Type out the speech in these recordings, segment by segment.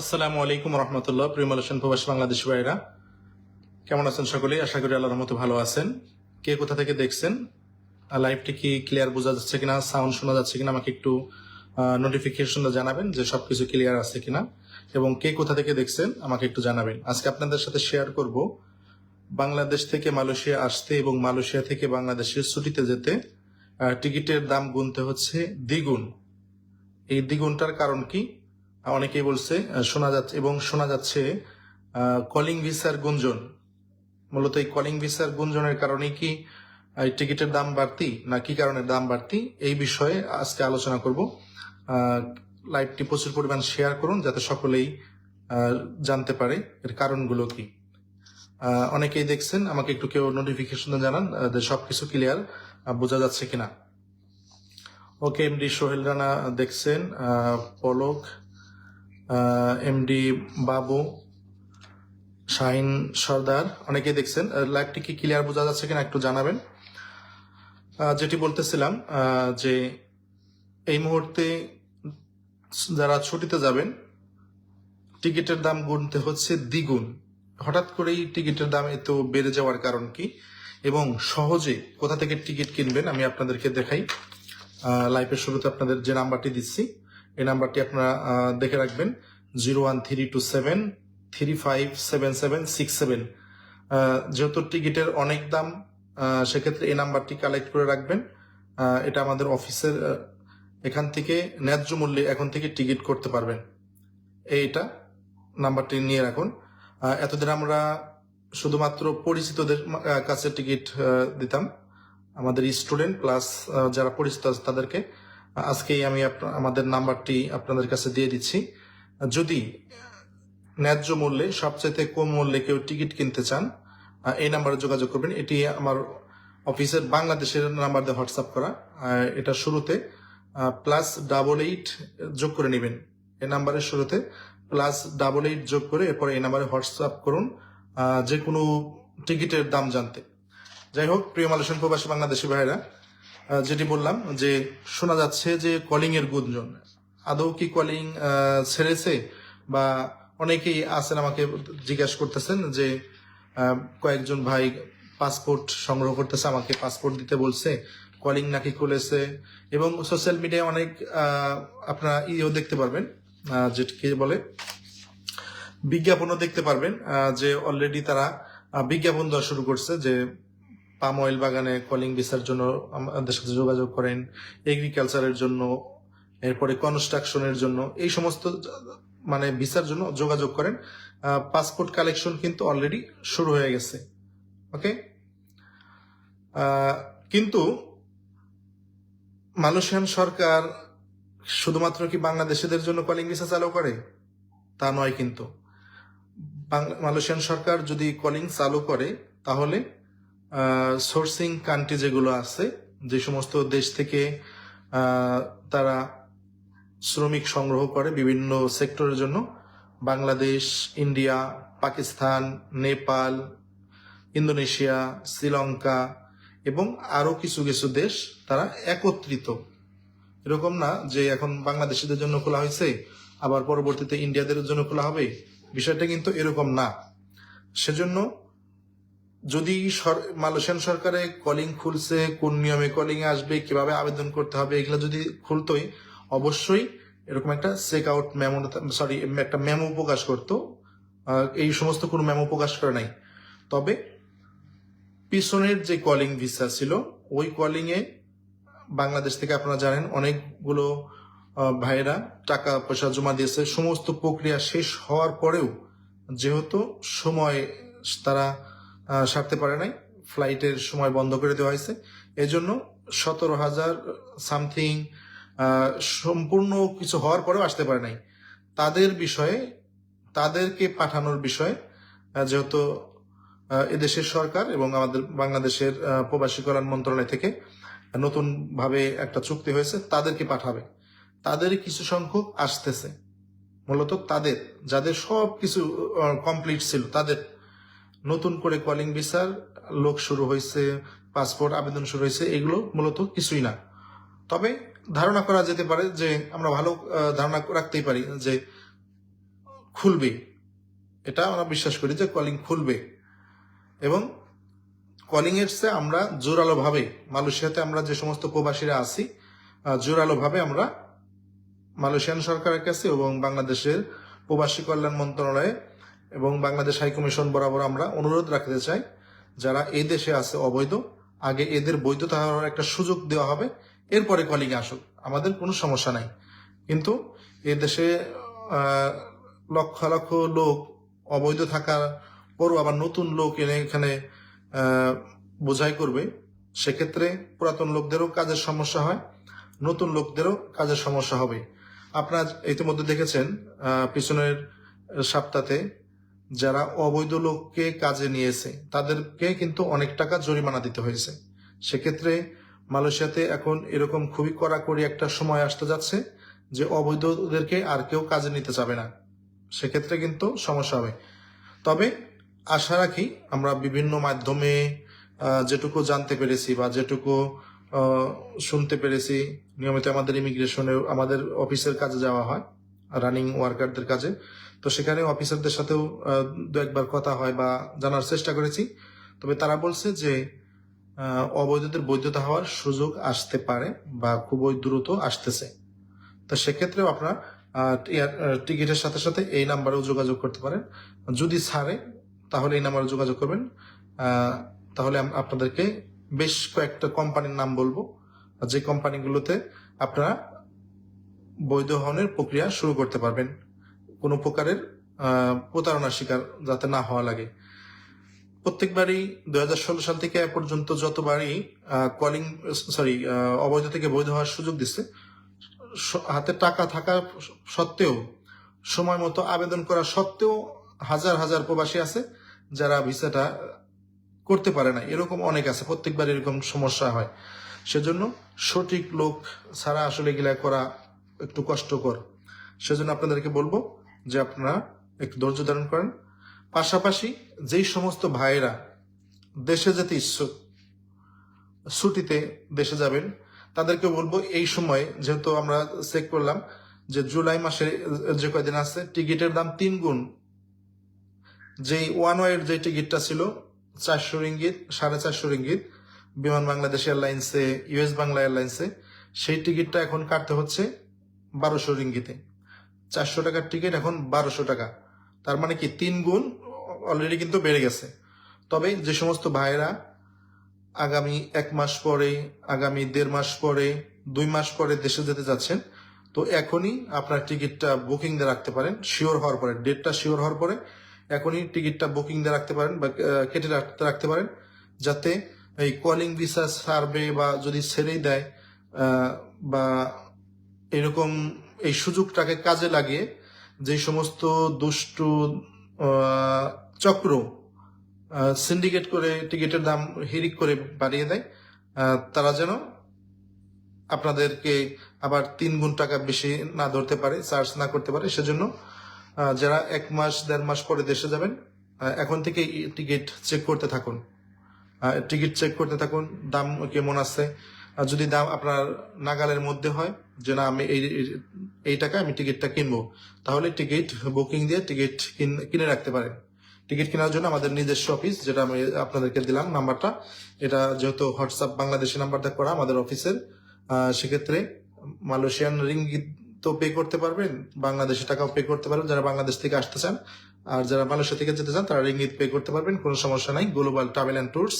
আসসালামু আলাইকুম রহমতুল্লাহ প্রিয়মালেশন প্রবাসী বাংলাদেশি ভাইরা কেমন আছেন সকলেই? আশা করি আল্লাহর মতো ভালো আছেন। কে কোথা থেকে দেখছেন? লাইভটি কি ক্লিয়ার বোঝা যাচ্ছে কিনা সাউন্ড শোনা যাচ্ছে কিনা, আমাকে একটু নোটিফিকেশন জানাবেন যে সবকিছু ক্লিয়ার আছে কিনা। এবং কে কোথা থেকে দেখছেন, আমাকে একটু জানাবেন। আজকে আপনাদের সাথে শেয়ার করব বাংলাদেশ থেকে মালয়েশিয়া আসতে এবং মালয়েশিয়া থেকে বাংলাদেশের ছুটিতে যেতে টিকিটের দাম গুনতে হচ্ছে দ্বিগুণ। এই দ্বিগুণটার কারণ কি? অনেকেই বলছে শোনা যাচ্ছে এবং শোনা যাচ্ছে কলিং ভিসার গুঞ্জন। মূলত এই কলিং ভিসার গুঞ্জনের কারণে কি টিকিটের দাম বাড়তি, না কি কারণে দাম বাড়তি, এই বিষয়ে আজকে আলোচনা করব। লাইভটি প্রচুর পরিমাণ শেয়ার করুন যাতে সকলেই জানতে পারে এর কারণগুলো কি। অনেকেই দেখছেন, আমাকে একটু কেউ নোটিফিকেশন জানান যে সবকিছু ক্লিয়ার বোঝা যাচ্ছে কিনা। ওকে এমডি সোহেল রানা দেখছেন পলক এমডি বাবু, শাহিন সর্দার, অনেকেই দেখছেন। লাইভটি কি ক্লিয়ার বোঝা যাচ্ছে কিনা একটু জানাবেন? যেটি বলতেছিলাম যে এই মুহূর্তে যারা ছুটিতে যাবেন, টিকিটের দাম গুনতে হচ্ছে দ্বিগুণ। হঠাৎ করেই টিকিটের দাম এত বেড়ে যাওয়ার কারণ কি? এবং সহজে কোথা থেকে টিকিট কিনবেন? আমি আপনাদেরকে দেখাই। লাইভের শুরুতে আপনাদের যে নাম্বারটি দিচ্ছি এই নাম্বারটি আপনারা দেখে রাখবেন। Zero one three two seven, three five seven seven six seven. যেহেতু টিকিটের অনেক দাম সেক্ষেত্রে এই নাম্বারটি কালেক্ট করে রাখবেন। এটা আমাদের অফিসের এখান থেকে ন্যায্য মূল্যে এখন থেকে টিকিট করতে পারবেন। এইটা নাম্বারটি নিয়ে রাখুন। এতদিন আমরা শুধুমাত্র পরিচিতদের কাছে টিকিট দিতাম। আমাদের স্টুডেন্ট প্লাস যারা পরিচিত আছে তাদেরকে আজকেই আমি আমাদের নাম্বারটি আপনাদের কাছে দিয়ে দিচ্ছি। যদি ন্যায্য মূল্যে সবচেয়ে কম মূল্যে কেউ টিকিট কিনতে চান এই নাম্বারে যোগাযোগ করবেন। এটি আমার অফিসের বাংলাদেশের নাম্বার দিয়ে হোয়াটসঅ্যাপ করা। এটা শুরুতে প্লাস ডাবল এইট যোগ করে নেবেন। এই নাম্বারের শুরুতে প্লাস ডাবল এইট যোগ করে এরপর এই নাম্বারে হোয়াটসঅ্যাপ করুন যে কোনো টিকিটের দাম জানতে। যাই হোক, প্রিয় মালয়েশিয়ান প্রবাসী বাংলাদেশি ভাইরা যেটি বললাম যে শোনা যাচ্ছে যে কলিং এর গুঞ্জন। আদৌ কি কলিং ছেড়েছে? বা অনেকেই আছেন আমাকে জিজ্ঞাসা করতেছেন যে কয়েকজন ভাই পাসপোর্ট সংগ্রহ করতেছে, আমাকে পাসপোর্ট দিতে বলছে কলিং নাকি খুলেছে? এবং সোশ্যাল মিডিয়ায় অনেক আপনারা ইও দেখতে পারবেন যেটিকে বলে বিজ্ঞাপনও দেখতে পারবেন যে অলরেডি তারা বিজ্ঞাপন দেওয়া শুরু করছে যে পাম অয়েল বাগানে কলিং ভিসার জন্য আমাদের সাথে যোগাযোগ করেন এগ্রিকালচারের জন্য, এরপরে কনস্ট্রাকশনের জন্য, এই সমস্ত মানে ভিসার জন্য যোগাযোগ করেন। পাসপোর্ট কালেকশন কিন্তু অলরেডি শুরু হয়ে গেছে। ওকে কিন্তু মালয়েশিয়ান সরকার শুধুমাত্র কি বাংলাদেশিদের জন্য কলিং ভিসা চালু করে? তা নয় কিন্তু। মালয়েশিয়ান সরকার যদি কলিং চালু করে, তাহলে সোর্সিং কান্ট্রি যেগুলো আছে, যে সমস্ত দেশ থেকে তারা শ্রমিক সংগ্রহ করে বিভিন্ন সেক্টরের জন্য। বাংলাদেশ, ইন্ডিয়া, পাকিস্তান, নেপাল, ইন্দোনেশিয়া, শ্রীলঙ্কা এবং আরও কিছু কিছু দেশ তারা একত্রিত। এরকম না যে এখন বাংলাদেশিদের জন্য খোলা হয়েছে, আবার পরবর্তীতে ইন্ডিয়াদের জন্য খোলা হবে। বিষয়টা কিন্তু এরকম না। সেজন্য যদি মালয়েশিয়ান সরকারে কলিং খুলছে কোন নিয়মে কলিং আসবে কীভাবে আবেদন করতে হবে এগুলো যদি খুলতোই অবশ্যই এরকম একটা চেক আউট মেমো সরি একটা মেমো প্রকাশ করতো। এই সমস্ত কোনো মেমো প্রকাশ করে নাই। তবে পিছনের যে কলিং ভিসা ছিল ওই কলিং এ বাংলাদেশ থেকে আপনারা জানেন অনেকগুলো আহ, ভাইয়েরা টাকা পয়সা জমা দিয়েছে। সমস্ত প্রক্রিয়া শেষ হওয়ার পরেও যেহেতু সময় তারা সারতে পারে নাই। ফ্লাইটের সময় বন্ধ করে দেওয়া হয়েছে। এজন্য সতেরো হাজার সামথিং সম্পূর্ণ কিছু হওয়ার পরেও আসতে পারে নাই। তাদের বিষয়ে, তাদেরকে পাঠানোর বিষয়ে যেহেতু এদেশের সরকার এবং আমাদের বাংলাদেশের প্রবাসী কল্যাণ মন্ত্রণালয় থেকে নতুন ভাবে একটা চুক্তি হয়েছে, তাদেরকে পাঠাবে। তাদের কিছু সংখ্যক আসতেছে। মূলত তাদের, যাদের সব কিছু কমপ্লিট ছিল, তাদের নতুন করে কলিং ভিসার লোক শুরু হয়েছে পাসপোর্ট আবেদন শুরু হয়েছে, এগুলো মূলত কিছুই না। তবে ধারণা করা যেতে পারে যে আমরা ভালো ধারণা রাখতেই পারি যে খুলবে। এটা আমরা বিশ্বাস করি যে কলিং খুলবে। এবং কলিং এর চেয়ে আমরা জোরালো ভাবে মালয়েশিয়াতে আমরা যে সমস্ত প্রবাসীরা আছি জোরালো ভাবে আমরা মালয়েশিয়ান সরকারের কাছে এবং বাংলাদেশের প্রবাসী কল্যাণ মন্ত্রণালয়ে এবং বাংলাদেশ হাই কমিশন বরাবর আমরা অনুরোধ রাখতে চাই, যারা এই দেশে আছে অবৈধ, আগে এদের বৈধতা হওয়ার একটা সুযোগ দেওয়া হবে, এরপরে কলিগে আসুক, আমাদের কোনো সমস্যা নাই। কিন্তু এ দেশে লক্ষ লক্ষ লোক অবৈধ থাকার পরও আবার নতুন লোক এনে এখানে বোঝাই করবে, সেক্ষেত্রে পুরাতন লোকদেরও কাজের সমস্যা হয়, নতুন লোকদেরও কাজের সমস্যা হবে। আপনার ইতিমধ্যে দেখেছেন পিছনের সপ্তাহে যারা অবৈধ লোককে কাজে নিয়েছে, তাদেরকে কিন্তু অনেক টাকা জরিমানা দিতে হয়েছে। সেক্ষেত্রে মালয়েশিয়াতে এখন এরকম খুবই কড়াকড়ি একটা সময় আসতে যাচ্ছে যে অবৈধদেরকে আর কেউ কাজে নিতে যাবে না। সেক্ষেত্রে কিন্তু সমস্যা হবে। তবে আশা রাখি আমরা বিভিন্ন মাধ্যমে যেটুকু জানতে পেরেছি বা যেটুকু শুনতে পেরেছি, নিয়মিত আমাদের ইমিগ্রেশনে আমাদের অফিসের কাজে যাওয়া হয় রানিং ওয়ার্কারদের কাজে। তো সেখানে অফিসারদের সাথেও দু একবার কথা হয় বা জানার চেষ্টা করেছি। তবে তারা বলছে যে অবৈধদের বৈধতা হওয়ার সুযোগ আসতে পারে বা খুবই দ্রুত আসতেছে। তো সেক্ষেত্রেও আপনারা টিকিটের সাথে সাথে এই নাম্বারেও যোগাযোগ করতে পারেন। যদি ছাড়ে, তাহলে এই নাম্বারে যোগাযোগ করবেন। তাহলে আপনাদেরকে বেশ কয়েকটা কোম্পানির নাম বলব। যে কোম্পানিগুলোতে আপনারা বৈধ হওয়ার প্রক্রিয়া শুরু করতে পারবেন। কোনো প্রকারের প্রতারণার শিকার যাতে না হওয়া লাগে। প্রত্যেকবারই দু হাজার ষোলো সাল থেকে এ পর্যন্ত যতবারই কলিং সরি অবৈধ থেকে বৈধ হওয়ার সুযোগ দিচ্ছে হাতে টাকা থাকা সত্ত্বেও, সময় মতো আবেদন করা সত্ত্বেও হাজার হাজার প্রবাসী আছে যারা ভিসাটা করতে পারে না। এরকম অনেক আছে, প্রত্যেকবার এরকম সমস্যা হয়। সেজন্য সঠিক লোক ছাড়া আসলে এগুলা করা একটু কষ্টকর। সেজন্য আপনাদেরকে বলব যে আপনারা একটু ধৈর্য ধারণ করেন। পাশাপাশি যেই সমস্ত ভাইয়েরা দেশে যেতে ইচ্ছুক, ছুটিতে দেশে যাবেন, তাদেরকে বলব এই সময় যেহেতু আমরা চেক করলাম যে জুলাই মাসে যে কয়দিন আছে, টিকিটের দাম তিন গুণ। যেই ওয়ান ওয়ের যে টিকিটটা ছিল, চারশো রিঙ্গিত, সাড়ে চারশো রিঙ্গিত বিমান বাংলাদেশ এয়ারলাইন্সে ইউএস বাংলা এয়ারলাইন্সে, সেই টিকিটটা এখন কাটতে হচ্ছে বারোশো রিঙ্গিতে। চারশো টাকার টিকিট এখন বারোশো টাকা। তার মানে কি, তিন গুণ অলরেডি কিন্তু বেড়ে গেছে। তবে যে সমস্ত ভাইয়েরা আগামী এক মাস পরে, আগামী দেড় মাস পরে, দুই মাস পরে দেশে যেতে যাচ্ছেন, তো এখনই আপনার টিকিটটা বুকিং দিয়ে রাখতে পারেন শিওর হওয়ার পরে ডেটটা শিওর হওয়ার পরে এখনই টিকিটটা বুকিং দিয়ে রাখতে পারেন বা কেটে রাখতে রাখতে পারেন, যাতে এই কলিং ভিসা সার্ভে বা যদি ছেড়েই দেয় বা এরকম এই সুযোগটাকে কাজে লাগিয়ে যে সমস্ত দুষ্টু চক্র সিন্ডিকেট করে টিকিটের দাম হিরিক করে বাড়িয়ে দেয় তারা যেন আপনাদেরকে আবার তিন গুণ টাকা বেশি না ধরতে পারে চার্জ না করতে পারে, সেজন্য যারা এক মাস, দেড় মাস পরে দেশে যাবেন এখন থেকে টিকিট চেক করতে থাকুন। টিকিট চেক করতে থাকুন, দাম কেমন আছে আর যদি দাম আপনার নাগালের মধ্যে হয় যে না, আমি এই এই টাকা আমি টিকিটটা কিনবো, তাহলে টিকিট বুকিং দিয়ে টিকিট কিনে রাখতে পারেন। টিকিট কেনার জন্য আমাদের নিজস্ব অফিস, যেটা আমি আপনাদেরকে দিলাম নাম্বারটা। এটা যেহেতু হোয়াটসঅ্যাপ বাংলাদেশি নাম্বারটা করা আমাদের অফিসের সেক্ষেত্রে মালয়েশিয়ান রিঙ্গিত তো পে করতে পারবেন, বাংলাদেশি টাকাও পে করতে পারবেন। যারা বাংলাদেশ থেকে আসতে চান আর যারা মালয়েশিয়া থেকে যেতে চান, তারা রিঙ্গিত পে করতে পারবেন, কোনো সমস্যা নাই। গ্লোবাল ট্রাভেল অ্যান্ড ট্যুরস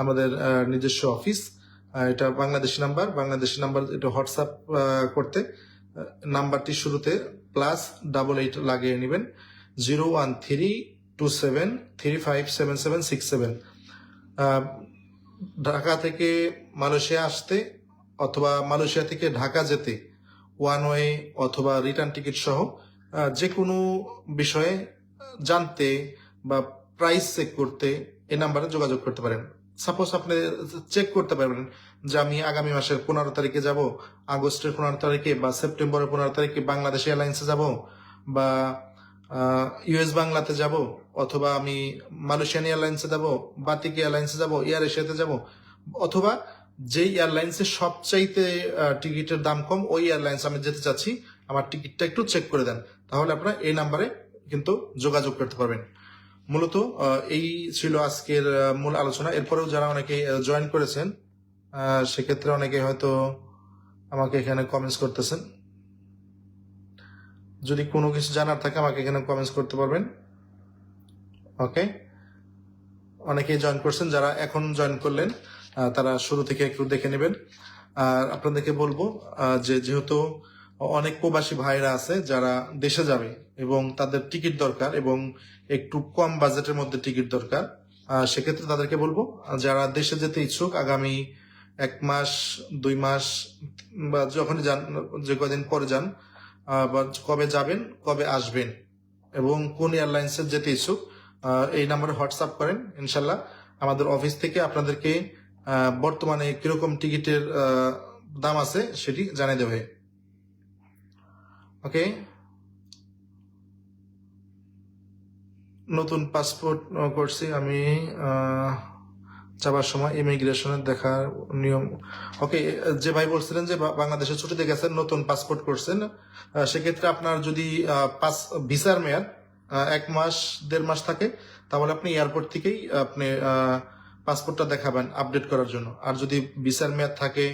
আমাদের নিজস্ব অফিস। এটা বাংলাদেশি নাম্বার বাংলাদেশি নাম্বার এটা হোয়াটসঅ্যাপ করতে। নাম্বারটি শুরুতে প্লাস ডাবল এইট লাগিয়ে নেবেন। Zero one three two seven three five seven seven six seven Dhaka থেকে মালয়েশিয়া আসতে অথবা মালয়েশিয়া থেকে ঢাকা যেতে ওয়ান ওয়ে অথবা রিটার্ন টিকিট সহ যে কোনো বিষয়ে জানতে বা প্রাইস চেক করতে এই নাম্বারে যোগাযোগ করতে পারেন। সাপোজ আপনি চেক করতে পারবেন যে আমি আগামী মাসের পনেরো তারিখে যাব, আগস্টের পনেরো তারিখে বা সেপ্টেম্বরের পনেরো তারিখে বাংলাদেশ এয়ারলাইন্সে যাব বা ইউএস বাংলাতে যাব অথবা আমি মালয়েশিয়ান এয়ারলাইন্সে যাব বাতিক এয়ারলাইন্সে যাব এয়ার এশিয়াতে যাব অথবা যেই এয়ারলাইন্সে সবচাইতে টিকিটের দাম কম, ওই এয়ারলাইন্স আমি যেতে চাচ্ছি, আমার টিকিটটা একটু চেক করে দেন। তাহলে আপনারা এই নাম্বারে কিন্তু যোগাযোগ করতে পারবেন। মূলত এই ছিল আজকের মূল আলোচনা। এরপরেও যারা অনেকে জয়েন করেছেন সেক্ষেত্রে অনেকে হয়তো আমাকে এখানে কমেন্টস করতেছেন। যদি কোনো কিছু জানার থাকে, আমাকে এখানে কমেন্টস করতে পারবেন। ওকে অনেকেই জয়েন করছেন, যারা এখন জয়েন করলেন তারা শুরু থেকে একটু দেখে নেবেন। আর আপনাদেরকে বলব যে যেহেতু অনেক প্রবাসী ভাইরা আছে যারা দেশে যাবে এবং তাদের টিকিট দরকার এবং একটু কম বাজেটের মধ্যে টিকিট দরকার। সেক্ষেত্রে তাদেরকে বলব, যারা দেশে যেতে ইচ্ছুক, আগামী এক মাস, দুই মাস, বা যখনই যান, যে কদিন পরে যান বা কবে যাবেন, কবে আসবেন, এবং কোন এয়ারলাইন্সে যেতে ইচ্ছুক এই নাম্বারে হোয়াটসঅ্যাপ করেন, ইনশাল্লাহ। আমাদের অফিস থেকে আপনাদেরকে বর্তমানে কীরকম টিকিটের দাম আছে সেটি জানিয়ে দেবে। ওকে? নতুন পাসপোর্ট করছি আমি যাবার সময় ইমিগ্রেশনের দেখার নিয়ম। ওকে, যে ভাই বলছিলেন যে বাংলাদেশে ছুটিতে গেছেন, নতুন পাসপোর্ট করছেন সেক্ষেত্রে আপনার যদি পাস ভিসার মেয়াদ এক মাস, দেড় মাস থাকে, তাহলে আপনি এয়ারপোর্ট থেকেই আপনি পাসপোর্টটা দেখাবেন আপডেট করার জন্য। আর যদি ভিসার মেয়াদ থাকে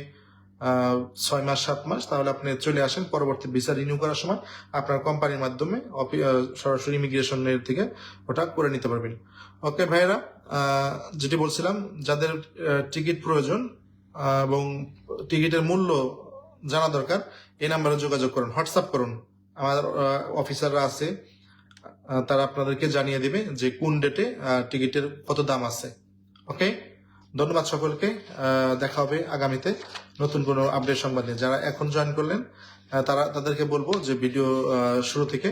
ছয় মাস, সাত মাস, তাহলে আপনি চলে আসেন, পরবর্তী ভিসা রিনিউ করার সময় আপনার কোম্পানির মাধ্যমে সরাসরি ইমিগ্রেশনের থেকে ওটা করে নিতে পারবেন। ওকে ভাইরা যেটি বলছিলাম, যাদের টিকিট প্রয়োজন এবং টিকিটের মূল্য জানা দরকার, এই নাম্বারে যোগাযোগ করুন হোয়াটসঅ্যাপ করুন। আমাদের অফিসাররা আছে তারা আপনাদেরকে জানিয়ে দিবে যে কোন ডেটে টিকিটের কত দাম আছে। ওকে ধন্যবাদ সকলকে দেখা হবে আগামীতে। নতুন কোনো আপডেট সংবাদ নিয়ে যারা এখন জয়েন করলেন তারা তাদেরকে বলব যে ভিডিও শুরু থেকে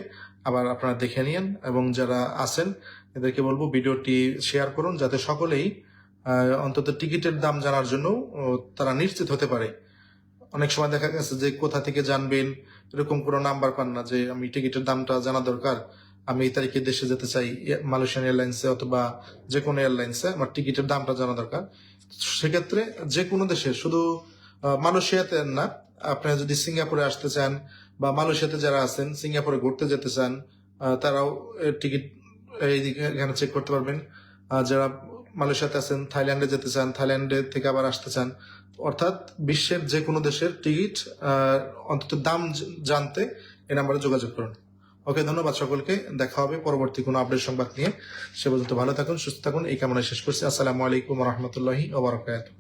আবার আপনারা দেখে নিন এবং যারা আছেন, এদেরকে বলব ভিডিওটি শেয়ার করুন যাতে সকলেই অন্তত টিকিটের দাম জানার জন্য তারা নিশ্চিত হতে পারে। অনেক সময় দেখা গেছে যে কোথা থেকে জানবেন, এরকম কোনো নাম্বার পান না যে আমি টিকিটের দামটা জানা দরকার, আমি এই তারিখে দেশে যেতে চাই মালয়েশিয়ান এয়ারলাইন্সে অথবা যে কোনো এয়ারলাইন্সে আমার টিকিটের দামটা জানা দরকার। সেক্ষেত্রে যে কোনো দেশে শুধু মালয়েশিয়াতে না আপনি যদি সিঙ্গাপুরে আসতে চান বা মালয়েশিয়াতে যারা আছেন, সিঙ্গাপুরে ঘুরতে যেতে চান তারাও টিকিট এইদিকে এখানে চেক করতে পারবেন। যারা মালয়েশিয়াতে আছেন, থাইল্যান্ডে যেতে চান, থাইল্যান্ডে থেকে আবার আসতে চান, অর্থাৎ বিশ্বের যে কোনো দেশের টিকিট অন্তত দাম জানতে এই নাম্বারে যোগাযোগ করুন। ওকে, ধন্যবাদ সকলকে। দেখা হবে পরবর্তী কোনো আপডেট সংবাদ নিয়ে। সে পর্যন্ত ভালো থাকুন, সুস্থ থাকুন। এই কামনায় শেষ করছি। আসসালামু আলাইকুম রহমতুল্লাহি ওবরাকাতুহ